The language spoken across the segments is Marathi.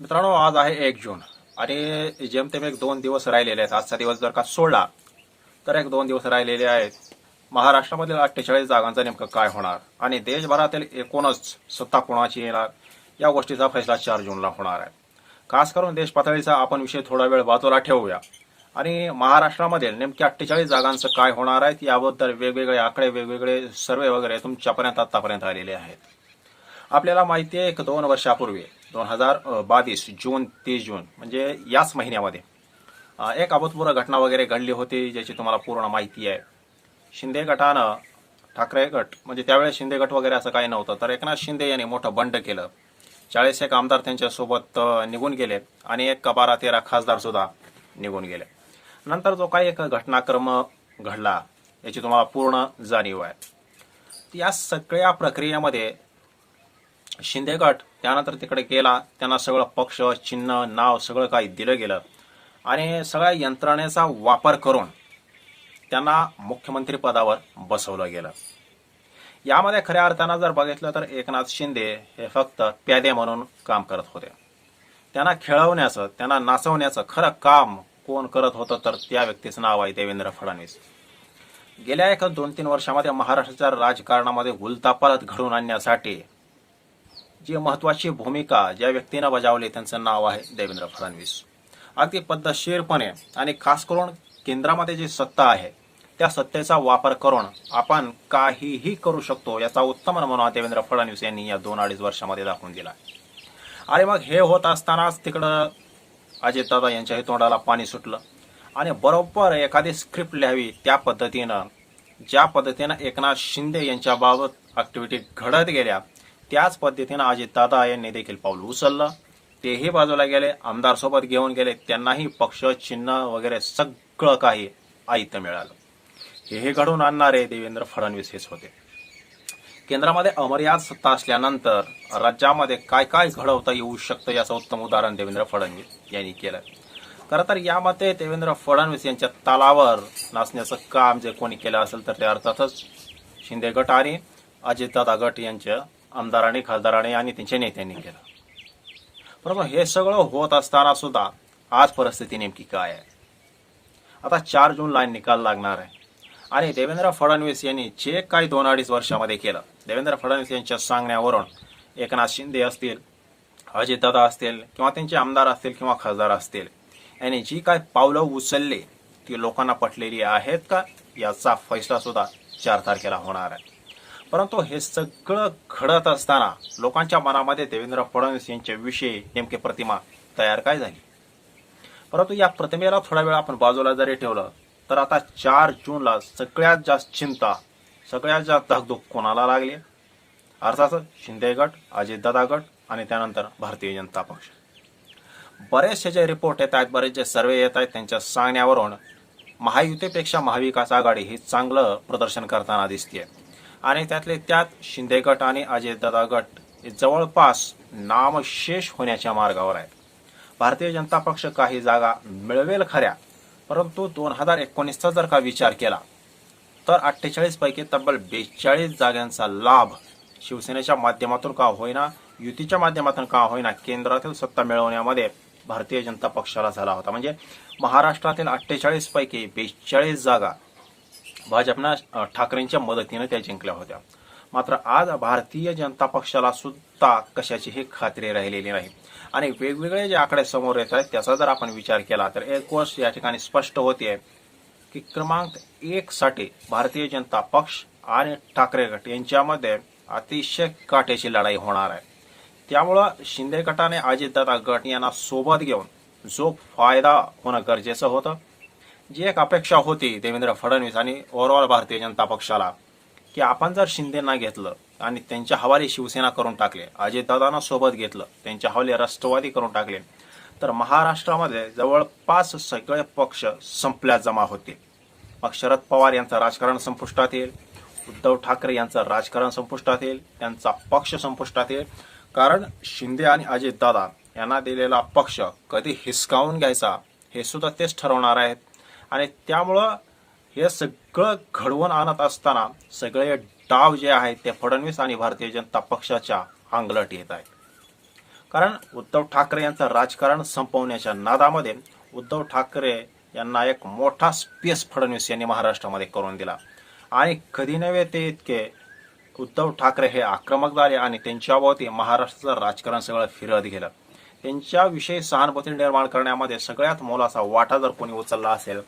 मित्रांनो आज आहे एक जून आणि जेमतेम एक दोन दिवस राहिलेले आहेत. आजचा दिवस जर का सोडला तर एक दोन दिवस राहिलेले आहेत. महाराष्ट्रामधील अठ्ठेचाळीस जागांचं नेमकं काय होणार? आणि देशभरातील एकूणच सत्ता कोणाची येणार? या गोष्टीचा फैसला चार जूनला होणार आहे. खास करून देश पातळीचा आपण विषय थोडा वेळ बाजूला ठेवूया. आणि महाराष्ट्रामध्ये नेमक्या अठ्ठेचाळीस जागांचं काय होणार आहे याबद्दल वेगवेगळे आकडे वेगवेगळे सर्वे वगैरे तुमच्यापर्यंत आतापर्यंत आलेले आहेत. आपल्याला माहिती आहे एक दोन वर्षापूर्वी दोन हजार बावीस जून ते जून म्हणजे याच महिन्यामध्ये एक अभूतपूर्व घटना वगैरे घडली होती ज्याची तुम्हाला पूर्ण माहिती आहे. शिंदे गटानं ठाकरे गट म्हणजे त्यावेळेस शिंदे गट वगैरे असं काही नव्हतं तर एकनाथ शिंदे यांनी मोठं बंड केलं. चाळीस एक आमदार त्यांच्यासोबत निघून गेले आणि एक बारा तेरा खासदार सुद्धा निघून गेले. नंतर जो काही एक घटनाक्रम घडला याची तुम्हाला पूर्ण जाणीव आहे. या सगळ्या प्रक्रियेमध्ये शिंदे गट त्यानंतर तिकडे गेला. त्यांना सगळं पक्ष चिन्ह नाव सगळं काही दिलं गेलं. आणि सगळ्या यंत्रणेचा वापर करून त्यांना मुख्यमंत्री पदावर बसवलं गेलं. यामध्ये खऱ्या अर्थानं जर बघितलं तर एकनाथ शिंदे हे फक्त प्यादे म्हणून काम करत होते. त्यांना खेळवण्याचं त्यांना नाचवण्याचं खरं काम कोण करत होतं तर त्या व्यक्तीचं नाव आहे देवेंद्र फडणवीस. गेल्या एक दोन तीन वर्षामध्ये महाराष्ट्राच्या राजकारणामध्ये उलतापालत घडवून आणण्यासाठी जी महत्वाची भूमिका ज्या व्यक्तीनं बजावली त्यांचं नाव आहे देवेंद्र फडणवीस. अगदी पद्धतशीरपणे आणि खास करून केंद्रामध्ये जी सत्ता आहे त्या सत्तेचा वापर करून आपण काहीही करू शकतो याचा उत्तम नमुना देवेंद्र फडणवीस यांनी या दोन अडीच वर्षामध्ये दाखवून दिला. आणि मग हे होत असतानाच तिकडं अजितदादा यांच्याही तोंडाला पाणी सुटलं. आणि बरोबर एखादी स्क्रिप्ट लिहावी त्या पद्धतीनं ज्या पद्धतीनं एकनाथ शिंदे यांच्याबाबत ॲक्टिव्हिटी घडत गेल्या त्याच पद्धतीनं अजितदादा यांनी देखील पाऊल उचललं. तेही बाजूला गेले आमदार सोबत घेऊन गेले त्यांनाही पक्ष चिन्ह वगैरे सगळं काही आयतं मिळालं. हेही घडून आणणारे देवेंद्र फडणवीस हेच होते. केंद्रामध्ये अमर्याद सत्ता असल्यानंतर राज्यामध्ये काय काय घडवता येऊ शकतं याचं उत्तम उदाहरण देवेंद्र फडणवीस यांनी केलं. खरं तर यामध्ये देवेंद्र फडणवीस यांच्या तालावर नाचण्याचं काम जे कोणी केलं असेल तर ते अर्थातच शिंदे गट आणि अजितदादा गट यांच्या आमदारांनी खासदारांनी आणि त्यांच्या नेत्यांनी केलं. बरोबर हे सगळं होत असताना सुद्धा आज परिस्थिती नेमकी काय आहे? आता चार जूनला निकाल लागणार आहे. आणि देवेंद्र फडणवीस यांनी जे काही दोन अडीच वर्षामध्ये केलं देवेंद्र फडणवीस यांच्या सांगण्यावरून एकनाथ शिंदे असतील अजितदादा असतील किंवा त्यांचे आमदार असतील किंवा खासदार असतील यांनी जी काय पावलं उचलली ती लोकांना पटलेली आहेत का? याचा फैसला सुद्धा चार तारखेला होणार आहे. परंतु हे सगळं घडत असताना लोकांच्या मनामध्ये देवेंद्र फडणवीस यांच्याविषयी नेमकी प्रतिमा तयार काय झाली? परंतु या प्रतिमेला थोडा वेळ आपण बाजूला जरी ठेवलं तर आता चार जूनला सगळ्यात जास्त चिंता सगळ्यात जास्त धाकधूक कोणाला लागली? अर्थातच शिंदे गट अजितदादा गट आणि त्यानंतर भारतीय जनता पक्ष. बरेचसे जे रिपोर्ट येत आहेत बरेच जे सर्वे येत आहेत त्यांच्या सांगण्यावरून महायुतीपेक्षा महाविकास आघाडी ही चांगलं प्रदर्शन करताना दिसते आणि त्यातले त्यात शिंदे गट आणि अजयदादा गट हे जवळपास नामशेष होण्याच्या मार्गावर आहेत. भारतीय जनता पक्ष काही जागा मिळवेल खऱ्या परंतु दोन हजार एकोणीसचा जर का विचार केला तर अठ्ठेचाळीस पैकी तब्बल बेचाळीस जागांचा लाभ शिवसेनेच्या माध्यमातून का होईना युतीच्या माध्यमातून का होईना केंद्रातील सत्ता मिळवण्यामध्ये भारतीय जनता पक्षाला झाला होता. म्हणजे महाराष्ट्रातील अठ्ठेचाळीस पैकी बेचाळीस जागा भाजपनं ठाकरेंच्या मदतीने त्या जिंकल्या होत्या. मात्र आज भारतीय जनता पक्षाला सुद्धा कशाचीही खात्री राहिलेली नाही. आणि वेगवेगळे जे आकडे समोर येत आहेत त्याचा जर आपण विचार केला तर एक गोष्ट या ठिकाणी स्पष्ट होते की क्रमांक एक साठी भारतीय जनता पक्ष आणि ठाकरे गट यांच्यामध्ये अतिशय काट्याची लढाई होणार आहे. त्यामुळं शिंदे गटाने अजितदादा गट यांना सोबत घेऊन जो फायदा होणं गरजेचं होतं जी एक अपेक्षा होती देवेंद्र फडणवीस आणि ओव्हरऑल भारतीय जनता पक्षाला की आपण जर शिंदेना घेतलं आणि त्यांच्या हवाली शिवसेना करून टाकले अजितदादांना सोबत घेतलं त्यांच्या हवाले राष्ट्रवादी करून टाकले तर महाराष्ट्रामध्ये जवळपास सगळे पक्ष संपल्या जमा होतील मग शरद पवार यांचं राजकारण संपुष्टात येईल उद्धव ठाकरे यांचं राजकारण संपुष्टात येईल त्यांचा पक्ष संपुष्टात येईल. कारण शिंदे आणि अजितदादा यांना दिलेला पक्ष कधी हिसकावून घ्यायचा हे सुद्धा तेच ठरवणार आहेत. आणि त्यामुळं हे सगळं घडवून आणत असताना सगळे डाव जे आहेत ते फडणवीस आणि भारतीय जनता पक्षाच्या अंगलट येत आहेत. कारण उद्धव ठाकरे यांचं राजकारण संपवण्याच्या नादामध्ये उद्धव ठाकरे यांना एक मोठा स्पेस फडणवीस यांनी महाराष्ट्रामध्ये करून दिला. आणि कधी नव्हे ते इतके उद्धव ठाकरे हे आक्रमक झाले आणि त्यांच्याभोवती महाराष्ट्राचं राजकारण सगळं फिरत गेलं. त्यांच्याविषयी सहानुभूती निर्माण करण्यामध्ये सगळ्यात मोलाचा वाटा जर कोणी उचलला असेल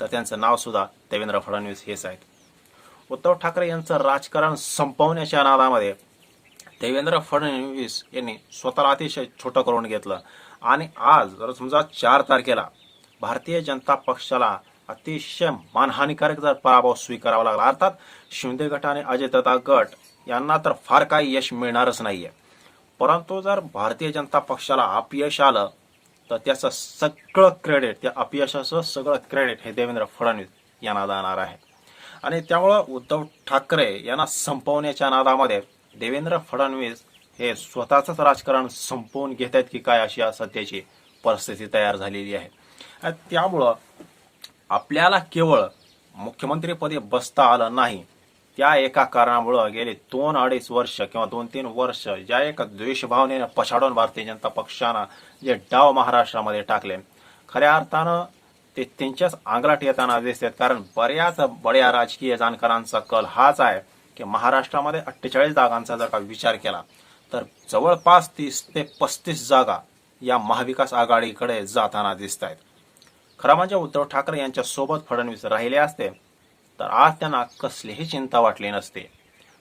तर त्यांचं नाव सुद्धा देवेंद्र फडणवीस हेच आहेत. उद्धव ठाकरे यांचं राजकारण संपवण्याच्या नादामध्ये देवेंद्र फडणवीस यांनी स्वतःला अतिशय छोटं करून घेतलं. आणि आज जर समजा चार तारखेला भारतीय जनता पक्षाला अतिशय मानहानिकारक जर पराभव स्वीकारावा लागला अर्थात शिंदे गट आणि अजयदत्ता गट यांना तर फार काही यश मिळणारच नाहीये. परंतु जर भारतीय जनता पक्षाला अपयश आलं तर त्याचं सगळं क्रेडिट त्या अपयशाचं सगळं क्रेडिट हे देवेंद्र फडणवीस यांना जाणार आहे. आणि त्यामुळं उद्धव ठाकरे यांना संपवण्याच्या नादामध्ये देवेंद्र फडणवीस हे स्वतःचंच राजकारण संपवून घेत आहेत की काय अशी सध्याची परिस्थिती तयार झालेली आहे. आणि त्यामुळं आपल्याला केवळ मुख्यमंत्रीपदी बसता आलं नाही त्या एका कारणामुळं गेले दोन अडीच वर्ष किंवा दोन तीन वर्ष ज्या एका द्वेषभावनेनं पछाडून भारतीय जनता पक्षानं जे डाव महाराष्ट्रामध्ये टाकले. खऱ्या अर्थानं ते त्यांच्याच आंगलाट येताना दिसतात. कारण बऱ्याच बड्या राजकीय जाणकारांचा कल हाच आहे की महाराष्ट्रामध्ये अठ्ठेचाळीस जागांचा जर का विचार केला तर जवळपास तीस ते पस्तीस जागा या महाविकास आघाडीकडे जाताना दिसत आहेत खरं म्हणजे उद्धव ठाकरे यांच्या सोबत फडणवीस राहिले असते. तर आज त्यांना कसलीही चिंता वाटली नसते.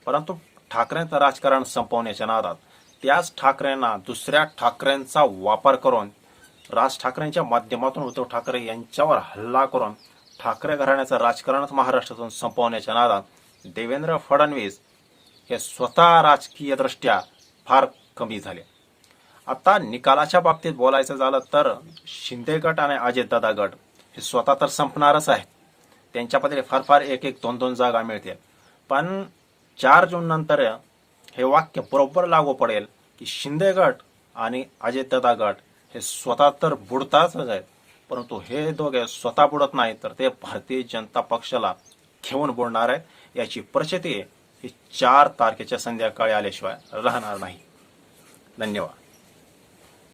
परंतु ठाकरेंचं राजकारण संपवण्याच्या नादात त्याच ठाकरेंना दुसऱ्या ठाकरेंचा वापर करून राज ठाकरेंच्या माध्यमातून उद्धव ठाकरे यांच्यावर हल्ला करून ठाकरे घराण्याचं राजकारणच महाराष्ट्रातून संपवण्याच्या नादात देवेंद्र फडणवीस हे स्वतः राजकीयदृष्ट्या फार कमी झाले. आता निकालाच्या बाबतीत बोलायचं झालं तर शिंदे गट आणि अजितदादा गट हे स्वतः तर संपणारच आहेत. त्यांच्यामध्ये फार फार एक एक दोन दोन जागा मिळतील. पण चार जून नंतर हे वाक्य बरोबर लागू पडेल की शिंदे गट आणि अजितदादा गट हे स्वतः तर बुडताच आहेत. परंतु हे दोघे स्वतः बुडत नाही तर ते भारतीय जनता पक्षाला घेऊन बुडणार आहेत. याची प्रचिती ही चार तारखेच्या संध्याकाळी आल्याशिवाय राहणार नाही. धन्यवाद.